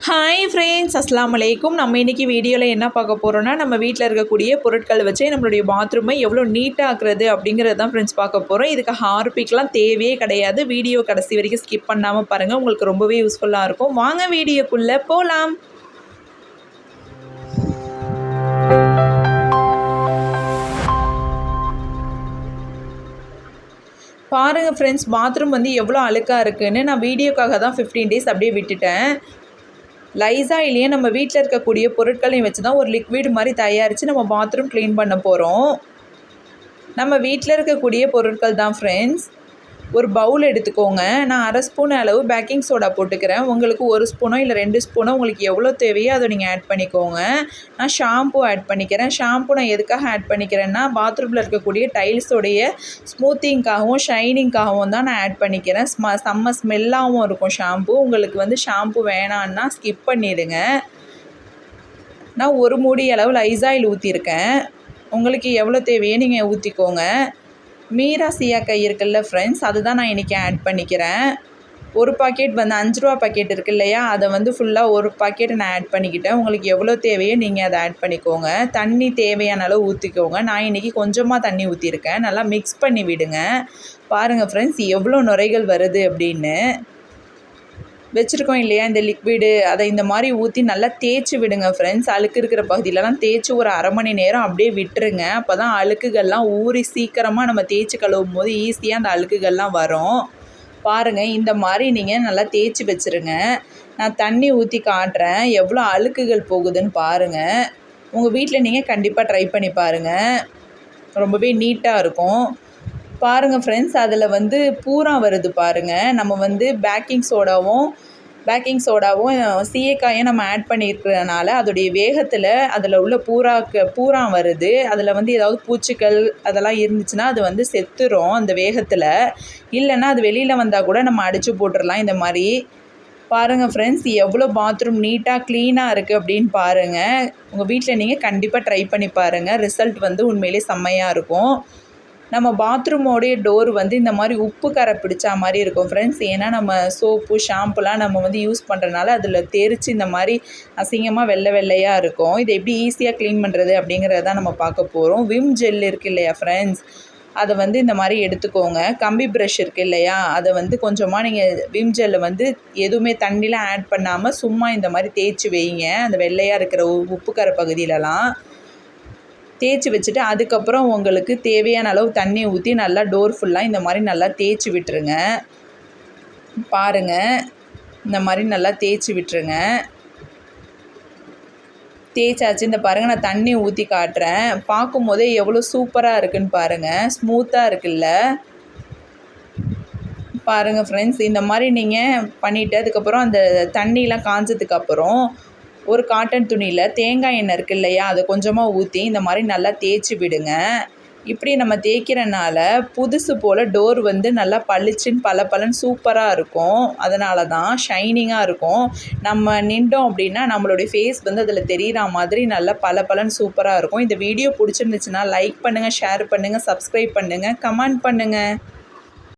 Hi friends அஸ்லாம் வலைக்கும் நம்ம இன்றைக்கி வீடியோவில் என்ன பார்க்க போகிறோன்னா நம்ம வீட்டில் இருக்கக்கூடிய பொருட்களை வச்சு நம்மளுடைய பாத்ரூமை எவ்வளோ நீட்டாக்குறது அப்படிங்கிறது தான் ஃப்ரெண்ட்ஸ் பார்க்க போகிறோம் இதுக்கு ஹார்பிக்லாம் தேவையே கிடையாது. வீடியோ கடைசி வரைக்கும் ஸ்கிப் பண்ணாமல் பாருங்கள் உங்களுக்கு ரொம்பவே யூஸ்ஃபுல்லாக இருக்கும். வாங்க வீடியோக்குள்ளே போகலாம் பாருங்கள் ஃப்ரெண்ட்ஸ் பாத்ரூம் வந்து எவ்வளோ அழுக்காக இருக்குன்னு நான் வீடியோக்காக தான் ஃபிஃப்டீன் டேஸ் அப்படியே விட்டுட்டேன். லைசாயிலேயே நம்ம வீட்டில் இருக்கக்கூடிய பொருட்களையும் வச்சு தான் ஒரு லிக்விட் மாதிரி தயாரித்து நம்ம பாத்ரூம் க்ளீன் பண்ண போகிறோம் நம்ம வீட்டில் இருக்கக்கூடிய பொருட்கள் தான் ஃப்ரெண்ட்ஸ் ஒரு பவுல் எடுத்துக்கோங்க. நான் அரை ஸ்பூன் அளவு பேக்கிங் சோடா போட்டுக்கிறேன். உங்களுக்கு ஒரு ஸ்பூனோ இல்லை ரெண்டு ஸ்பூனோ உங்களுக்கு எவ்வளோ தேவையோ அதை நீங்கள் ஆட் பண்ணிக்கோங்க. நான் ஷாம்பு ஆட் பண்ணிக்கிறேன். ஷாம்பு நான் எதுக்காக ஆட் பண்ணிக்கிறேன்னா பாத்ரூமில் இருக்கக்கூடிய டைல்ஸோடைய ஸ்மூத்திங்காகவும் ஷைனிங்காகவும் தான் நான் ஆட் பண்ணிக்கிறேன். ஸ்ம செம்ம ஸ்மெல்லாகவும் இருக்கும் ஷாம்பு உங்களுக்கு வந்து ஷாம்பு வேணான்னா ஸ்கிப் பண்ணிவிடுங்க நான் ஒரு மூடி அளவு லைசாயில் ஊற்றிருக்கேன் உங்களுக்கு எவ்வளோ தேவையோ நீங்கள் ஊற்றிக்கோங்க மீரா சீயாக்காய் இருக்குல்ல ஃப்ரெண்ட்ஸ் அதுதான் நான் இன்றைக்கி ஆட் பண்ணிக்கிறேன். ஒரு பாக்கெட் வந்து அஞ்சு ரூபா பாக்கெட் இருக்கு இல்லையா? அதை வந்து ஃபுல்லாக ஒரு பாக்கெட் நான் ஆட் பண்ணிக்கிட்டேன். உங்களுக்கு எவ்வளோ தேவையோ நீங்கள் அதை ஆட் பண்ணிக்கோங்க. தண்ணி தேவையான அளவு ஊற்றிக்கோங்க நான் இன்றைக்கி கொஞ்சமாக தண்ணி ஊற்றிருக்கேன் நல்லா மிக்ஸ் பண்ணி விடுங்க. பாருங்கள் ஃப்ரெண்ட்ஸ் எவ்வளோ நுரைகள் வருது அப்படின்னு. வச்சுருக்கோம் இல்லையா? இந்த லிக்விடு அதை இந்த மாதிரி ஊற்றி நல்லா தேய்ச்சி விடுங்க ஃப்ரெண்ட்ஸ் அழுக்கு இருக்கிற பகுதியிலலாம் தேய்ச்சி ஒரு அரை மணி நேரம் அப்படியே விட்டுருங்க. அப்போ தான் அழுக்குகள்லாம் ஊறி சீக்கிரமாக நம்ம தேய்ச்சி கழுவும் போது ஈஸியாக அந்த அழுக்குகள்லாம் வரும். பாருங்கள் இந்த மாதிரி நீங்கள் நல்லா தேய்ச்சி வச்சுருங்க. நான் தண்ணி ஊற்றி காட்டுறேன். எவ்வளோ அழுக்குகள் போகுதுன்னு பாருங்கள் உங்கள் வீட்டில் நீங்கள் கண்டிப்பாக ட்ரை பண்ணி பாருங்கள் ரொம்பவே நீட்டாக இருக்கும். பாருங்கள் ஃப்ரெண்ட்ஸ் அதில் வந்து பூரா வருது பாருங்கள் நம்ம வந்து பேக்கிங் சோடாவும் பேக்கிங் சோடாவும் சீயக்காயும் நம்ம ஆட் பண்ணியிருக்கிறதுனால அதோடைய வேகத்தில் அதில் உள்ள பூராக்கு பூரா வருது. அதில் வந்து ஏதாவது பூச்சிகள் அதெல்லாம் இருந்துச்சுன்னா அது வந்து செத்துரும் அந்த வேகத்தில். இல்லைன்னா அது வெளியில் வந்தால் கூட நம்ம அடித்து போட்டுடலாம் இந்த மாதிரி. பாருங்கள் ஃப்ரெண்ட்ஸ் எவ்வளோ பாத்ரூம் நீட்டாக க்ளீனாக இருக்குது அப்படின்னு பாருங்கள் உங்கள் வீட்டில் நீங்கள் கண்டிப்பாக ட்ரை பண்ணி பாருங்கள் ரிசல்ட் வந்து உண்மையிலே செம்மையாக இருக்கும். நம்ம பாத்ரூமோடைய டோர் வந்து இந்த மாதிரி உப்பு கரை பிடிச்சா மாதிரி இருக்கும் ஃப்ரெண்ட்ஸ் ஏன்னா நம்ம சோப்பு ஷாம்புலாம் நம்ம வந்து யூஸ் பண்ணுறதுனால அதில் தெரித்து இந்த மாதிரி அசிங்கமாக வெள்ளை வெள்ளையாக இருக்கும். இதை எப்படி ஈஸியாக க்ளீன் பண்ணுறது அப்படிங்கிறத தான் நம்ம பார்க்க போகிறோம் விம் ஜெல் இருக்குது இல்லையா ஃப்ரெண்ட்ஸ் அதை வந்து இந்த மாதிரி எடுத்துக்கோங்க. கம்பி ப்ரஷ் இருக்குது இல்லையா அதை வந்து கொஞ்சமாக நீங்கள் விம் ஜெல்லை வந்து எதுவுமே தண்ணியில் ஆட் பண்ணாமல் சும்மா இந்த மாதிரி தேய்ச்சி வைங்க. அந்த வெள்ளையாக இருக்கிற உப்பு கரை பகுதியிலலாம். தேய்ச்சி வச்சுட்டு அதுக்கப்புறம் உங்களுக்கு தேவையான அளவு தண்ணி ஊற்றி நல்லா டோர் ஃபுல்லாக இந்த மாதிரி நல்லா தேய்ச்சி விட்டுருங்க. பாருங்கள் இந்த மாதிரி நல்லா தேய்ச்சி விட்டுருங்க. தேய்ச்சாச்சு. இந்த பாருங்கள் நான் தண்ணி ஊற்றி காட்டுறேன். பார்க்கும் போதே எவ்வளோ சூப்பராக இருக்குன்னு பாருங்கள் ஸ்மூத்தாக இருக்குல்ல. பாருங்கள் ஃப்ரெண்ட்ஸ் இந்த மாதிரி நீங்கள் பண்ணிவிட்டு அதுக்கப்புறம் அந்த தண்ணியெலாம் காஞ்சதுக்கப்புறம் ஒரு காட்டன் துணியில் தேங்காய் எண்ணெய் இருக்குது இல்லையா? அதை கொஞ்சமாக ஊற்றி இந்த மாதிரி நல்லா தேய்ச்சி விடுங்க. இப்படி நம்ம தேய்க்கிறனால புதுசு போல் டோர் வந்து நல்லா பளிச்சுன்னு பல பலன் சூப்பராக இருக்கும். அதனால தான் ஷைனிங்காக இருக்கும். நம்ம நின்றோம் அப்படின்னா நம்மளுடைய ஃபேஸ் வந்து அதில் தெரிகிற மாதிரி நல்லா பல பலன் சூப்பராக இருக்கும். இந்த வீடியோ பிடிச்சிருந்துச்சுன்னா லைக் பண்ணுங்கள் ஷேர் பண்ணுங்கள் சப்ஸ்கிரைப் பண்ணுங்கள் கமெண்ட் பண்ணுங்கள்